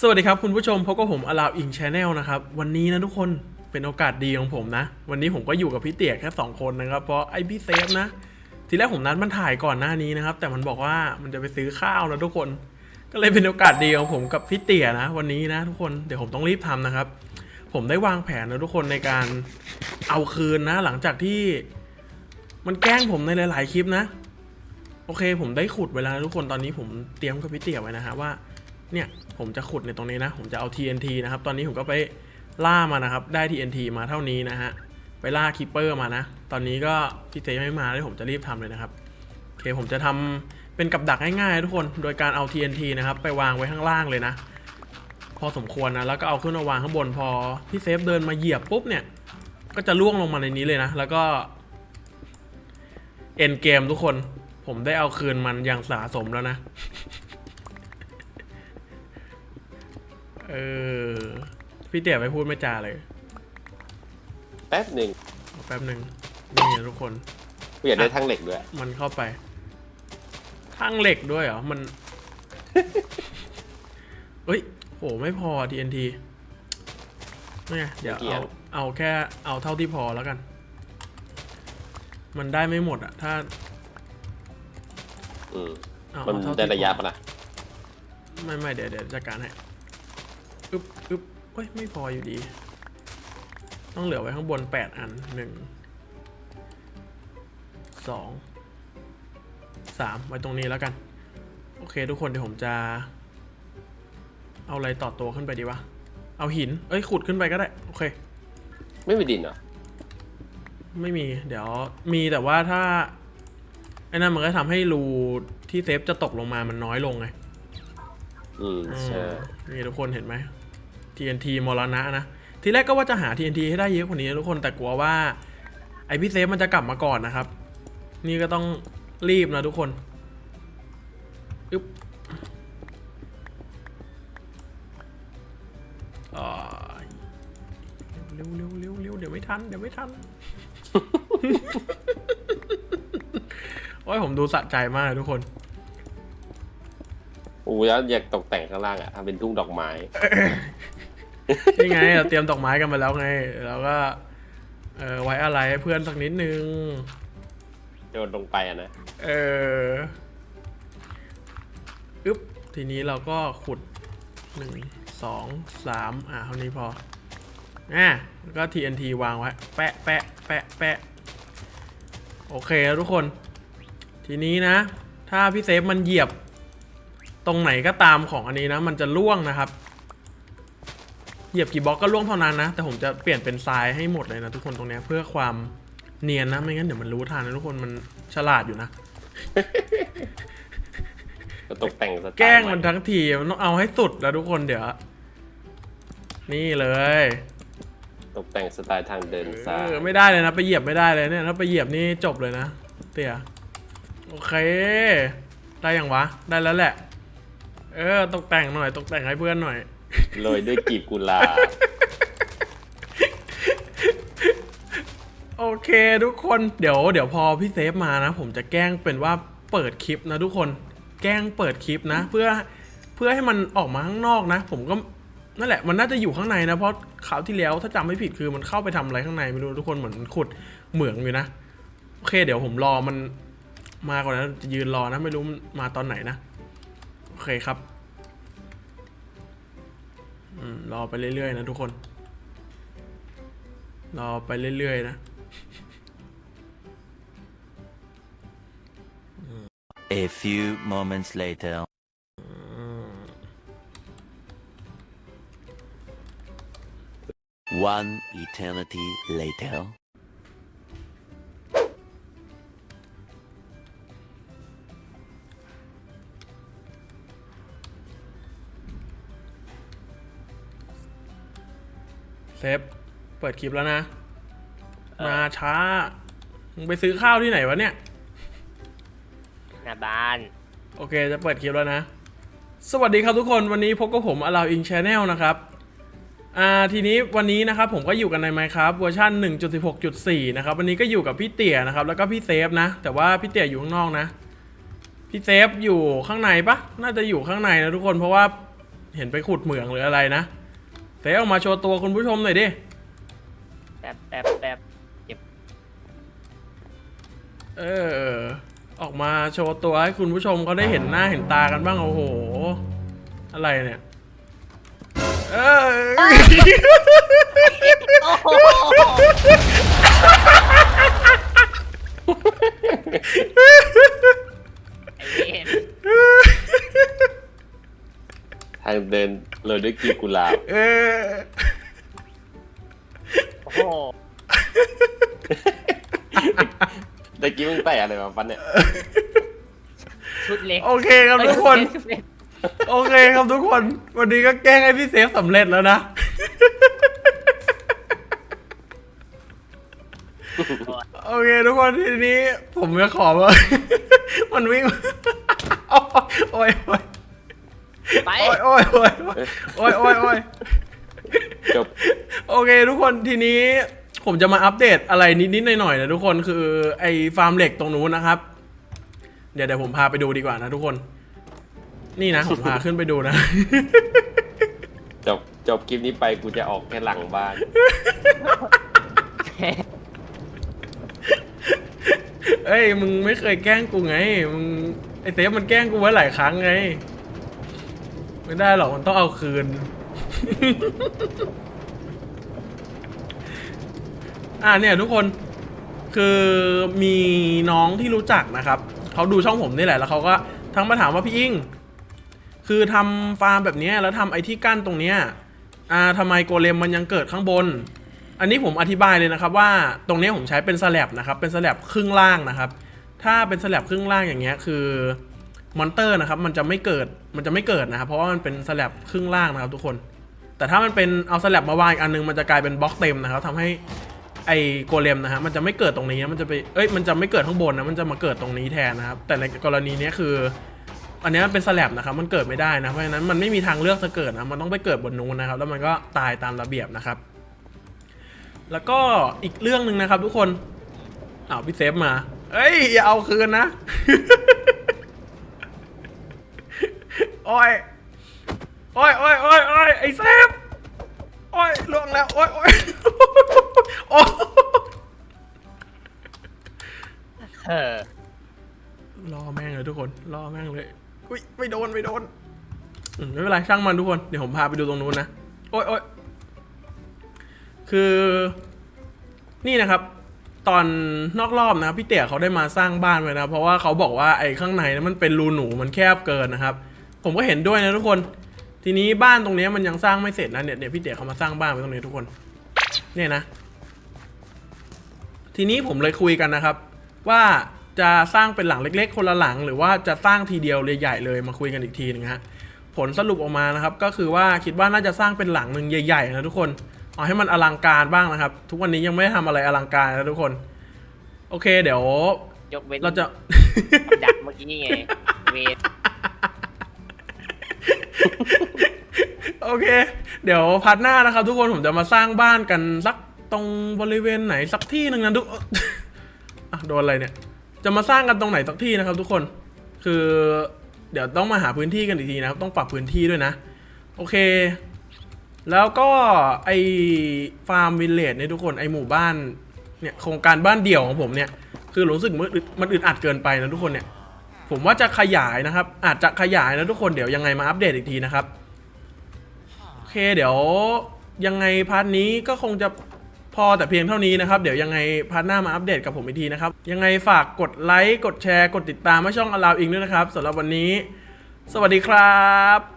สวัสดีครับคุณผู้ชมพบกับผมอลาวอิงชาแนลนะครับ วันนี้นะทุกคนเป็นโอกาสดีของผมนะ วันนี้ผมก็อยู่กับพี่เตี๋ยแค่ 2 คนนะครับ เพราะไอพี่เซฟนะ ทีแรกผมนัดมันถ่ายก่อนหน้านี้นะครับ แต่มันบอกว่ามันจะไปซื้อข้าวนะทุกคน ก็เลยเป็นโอกาสดีของผมกับพี่เตี๋ยนะ วันนี้นะทุกคนเดี๋ยวผมต้องรีบทำนะครับ ผมได้วางแผนนะทุกคนในการเอาคืนนะ หลังจากที่มันแกล้งผมในหลาย ๆ คลิปนะ โอเค ผมได้ขุดเวลาทุกคนตอนนี้ผมเตรียมกับพี่เตี๋ยไว้นะฮะว่า เนี่ยผมจะขุดในตรงนี้นะ ผมจะเอา TNT นะครับ ตอนนี้ผมก็ไปล่ามานะครับ ได้ TNT มาเท่านี้นะฮะ ไปล่าคิปเปอร์มานะ ตอนนี้ก็พี่เตยังไม่มาเลยผมจะรีบทำเลยนะครับ โอเคผมจะทำเป็นกับดักง่ายๆทุกคน โดยการเอา TNT นะครับ ไปวางไว้ข้างล่างเลยนะ พอสมควรนะ แล้วก็เอาขึ้นมาวางข้างบน พอพี่เซฟเดินมาเหยียบปุ๊บเนี่ย ก็จะล่วงลงมาในนี้เลยนะ แล้วก็เอ็นเกมทุกคน ผมได้เอาคืนมันอย่างสะสมแล้วนะ เออ พี่เตี๋ยไม่พูดไม่จาเลย แป๊บหนึ่งเอาแป๊บหนึ่งนี่นะทุกคน กูอยากได้ทั้งเหล็กด้วย มันเข้าไปทั้งเหล็กด้วยเหรอ มันเฮ้ยโหไม่พอ TNT นี่ไงเดี๋ยวไม่เกี่ยเอาวเอาแค่เอาเท่าที่พอแล้วกัน มันได้ไม่หมดอะถ้าอืมเอามันเอาเท่าได้ที่ระยะพอปะนะไม่ไม่เดี๋ยวเดี๋ยวจัดการให้ อึ๊บอึ๊บเฮ้ย ไม่พออยู่ดี ต้องเหลือไว้ข้างบนแปดอันหนึ่งสองสามไว้ตรงนี้แล้วกัน โอเคทุกคนเดี๋ยวผมจะ เอาอะไรต่อตัวขึ้นไปดีวะ เอาหิน เอ้ย ขุดขึ้นไปก็ได้ โอเค ไม่มีดินเหรอ ไม่มี เดี๋ยวมีแต่ว่าถ้าไอ้นั่นมันก็ทำให้รูที่เซฟจะตกลงมามันน้อยลงไง อืม ใช่ นี่ทุกคนเห็นไหม TNT มรณะนะ ทีแรกก็ว่าจะหา TNT ให้ได้เยอะกว่านี้นะทุกคนแต่กลัวว่า ไอพี่เซฟมันจะกลับมาก่อนนะครับ นี่ก็ต้องรีบนะทุกคนอึ๊บอ่าเร็วเร็วเร็วเร็วเดี๋ยวไม่ทันเดี๋ยวไม่ทัน โอ้ยผมดูสะใจมากเลยทุกคนโอ้ยแล้วอยากตกแต่งข้างล่างอะทำเป็นทุ่งดอกไม้ นี่ไงเราเตรียมดอกไม้กันมาแล้วไงแล้วก็ เออไว้อะไรให้เพื่อนสักนิดนึง โยนลงไปอะนะ เอออึ๊บ ทีนี้เราก็ขุดหนึ่งสองสามอะเท่านี้พอ อะแล้วก็ TNT วางไว้ แปะแปะแปะแปะโอเคแล้วทุกคน ทีนี้นะ ถ้าพี่เซฟมันเหยียบ ตรงไหนก็ตามของอันนี้นะ มันจะล่วงนะครับ เหยียบกี่บล็อกก็ล่วงเท่านั้นนะ แต่ผมจะเปลี่ยนเป็นทรายให้หมดเลยนะทุกคนตรงเนี้ยเพื่อความเนียนนะ ไม่งั้นเดี๋ยวมันรู้ทันนะทุกคนมันฉลาดอยู่นะ ก็ตกแต่งสไตล์แกล้งมันใหทั้งทีมันต้องเอาให้สุดแล้วทุกคนเดี๋ยว นี่เลยตกแต่งสไตล์ทางเดินเอซ้ายอไม่ได้เลยนะ ไปเหยียบไม่ได้เลยเนี่ยถ้าไปเหยียบนี่จบเลยนะเตี่ยโอเค ได้ยังวะ ได้แล้วแหละ เออตกแต่งหน่อย ตกแต่งให้เพื่อนหน่อย โรยด้วยกีบกุหลาบโอเคทุกคนเดี๋ยวเดี๋ยวพอพี่เซฟมานะ ผมจะแกล้งเป็นว่าเปิดคลิปนะทุกคนแกล้งเปิดคลิปนะ เพื่อเพื่อให้มันออกมาข้างนอกนะ ผมก็นั่นแหละมันน่าจะอยู่ข้างในนะเพราะคราวที่แล้วถ้าจำไม่ผิดคือมันเข้าไปทำอะไรข้างในไม่รู้ทุกคนเหมือนขุดเหมืองอยู่นะโอเค เดี๋ยวผมรอมันมาก่อนนะจะยืนรอนะไม่รู้มาตอนไหนนะโอเคครับ อืมรอไปเรื่อยๆนะทุกคน รอไปเรื่อยๆนะ A few moments later. One eternity later. เซฟ เปิดคลิปแล้วนะ มาช้า มึงไปซื้อข้าวที่ไหนวะเนี่ย หน้าบ้าน โอเค จะเปิดคลิปแล้วนะ สวัสดีครับทุกคนวันนี้พบกับผมอลาวอิงชาแนลนะครับ อ่าทีนี้วันนี้นะครับผมก็อยู่กันใน Minecraft เวอร์ชัน1.16.4 นะครับ วันนี้ก็อยู่กับพี่เตี๋ยนะครับ แล้วก็พี่เซฟนะ แต่ว่าพี่เตี๋ยอยู่ข้างนอกนะ พี่เซฟอยู่ข้างในปะน่าจะอยู่ข้างในนะทุกคนเพราะว่าเห็นไปขุดเหมืองหรืออะไรนะ เซฟออกมาโชว์ตัวคุณผู้ชมหน่อยดิแป๊บแป๊บแป๊บเออ ออกมาโชว์ตัวให้คุณผู้ชมเขาได้เห็นหน้าเห็นตากันบ้างโอ้โห อะไรเนี่ย เออโอ้โห ทางเดินโรยด้วยกลีบกุหลาบเออโอ้โหตะกี้มึงแต่อะไรมาฟันเนี่ย ชุดเล็กโอเคครับทุกคน ชุดเล็กโอเคครับทุกคน วันนี้ก็แกล้งให้พี่เซฟสำเร็จแล้วนะ โอเค ทุกคนทีนี้ผมจะขอว่า มันวิ่ง โอ้ยโอ้ย ไป โอ้ยโอ้ยโอ้ยโอ้ยโอ้ยโอ้ยจบ โอเคทุกคนทีนี้ผมจะมาอัปเดตอะไรนิดๆหน่อยๆนะทุกคนคือไอ้ฟาร์มเหล็กตรงนู้นนะครับ เดี๋ยวเดี๋ยวผมพาไปดูดีกว่านะทุกคน นี่นะผมพาขึ้นไปดูนะ จบ จบคลิปนี้ไปกูจะออกแค่หลังบ้าน เอ้ยมึงไม่เคยแกล้งกูไงมึงไอเซฟมันแกล้งกูไว้หลายครั้งไง ไม่ได้หรอกมันต้องเอาคืน อ่าเนี่ยทุกคนคือมีน้องที่รู้จักนะครับ เขาดูช่องผมนี่แหละแล้วเขาก็ทั้งมาถามว่าพี่อิง คือทำฟาร์มแบบนี้แล้วทำไอ้ที่กั้นตรงเนี้ยอ่าทำไมโกเลมมันยังเกิดข้างบน อันนี้ผมอธิบายเลยนะครับ ว่าตรงนี้ผมใช้เป็นสแลบนะครับ เป็นสแลบครึ่งล่างนะครับ ถ้าเป็นสแลบครึ่งล่างอย่างเงี้ยคือ มอนเตอร์นะครับมันจะไม่เกิดมันจะไม่เกิดนะครับเพราะว่ามันเป็นสแลบครึ่งล่างนะครับทุกคน แต่ถ้ามันเป็นเอาสแลบมาวางอีกอันนึงมันจะกลายเป็นบล็อกเต็มนะครับทำให้ไอ้โกเลมนะฮะมันจะไม่เกิดตรงนี้มันจะไปเอ้ยมันจะไม่เกิดข้างบนนะมันจะมาเกิดตรงนี้แทนนะครับแต่ในกรณีนี้คือ อันนี้มันเป็นสแลบนะครับมันเกิดไม่ได้นะเพราะฉะนั้นมันไม่มีทางเลือกจะเกิดนะมันต้องไปเกิดบนนู้นนะครับ แล้วมันก็ตายตามระเบียบนะครับ แล้วก็อีกเรื่องหนึ่งนะครับ ทุกคนอ้าวพี่เซฟมา เอ้ยอย่าเอาคืนนะ โอ้ยโอ้ยโอ้ยโอ้ยโอ้ยไอ้เซฟโอ้ยล่วงแล้วโอ้ยโอ้ยโอ้ยเออรอแม่งเลยทุกคนรอแม่งเลยอุ้ยไม่โดนไม่โดนอืมไม่เป็นไรช่างมันทุกคนเดี๋ยวผมพาไปดูตรงนู้นนะโอ้ยโอ้ยคือ นี่นะครับ ตอนนอกรอบนะครับพี่เตี่ยเขาได้มาสร้างบ้านไว้นะเพราะว่าเขาบอกว่าไอ้ข้างในนั้นมันเป็นรูหนูมันแคบเกินนะครับ ผมก็เห็นด้วยนะทุกคน ทีนี้บ้านตรงเนี้ยมันยังสร้างไม่เสร็จนะเนี่ยเดี๋ยวพี่เตี่ยเขามาสร้างบ้านไว้ตรงนี้ทุกคน เนี่ยนะ ทีนี้ผมเลยคุยกันนะครับ ว่าจะสร้างเป็นหลังเล็ก ๆ คนละหลัง หรือว่าจะสร้างทีเดียวเลยใหญ่เลยมาคุยกันอีกทีหนึงฮะผลสรุปออกมานะครับ ก็คือว่าคิดว่าน่าจะสร้างเป็นหลังหนึ่งใหญ่ๆนะทุกคนเอาให้มันอลังการบ้างนะครับ ทุกวันนี้ยังไม่ได้ทำอะไรอลังการนะทุกคน โอเค เดี๋ยวยกเว้นเราจะดักเมื่อกี้ไงเวน โอเค เดี๋ยวพาร์ทหน้านะครับ ทุกคนผมจะมาสร้างบ้านกันสักตรงบริเวณไหนสักที่หนึ่งนะทุกอะโดนอะไรเนี่ย จะมาสร้างกันตรงไหนสักที่นะครับ ทุกคน คือ เดี๋ยวต้องมาหาพื้นที่กันอีกทีนะครับ ต้องปรับพื้นที่ด้วยนะ โอเค แล้วก็ไอฟาร์มวิลเลจเนี่ยทุกคนไอหมู่บ้านเนี่ยโครงการบ้านเดี่ยวของผมเนี่ย คือรู้สึกมันอึดมันอึดอัดเกินไปนะทุกคนเนี่ย ผมว่าจะขยายนะครับ อาจจะขยายนะทุกคนเดี๋ยวยังไงมาอัปเดตอีกทีนะครับ โอเคเดี๋ยวยังไงพาร์ทนี้ก็คงจะพอแต่เพียงเท่านี้นะครับ เดี๋ยวยังไงพาร์ทหน้ามาอัปเดตกับผมอีกทีนะครับ ยังไงฝากกดไลค์กดแชร์ กดติดตามให้ช่องอลาวอิงด้วยนะครับสำหรับวันนี้ สวัสดีครับ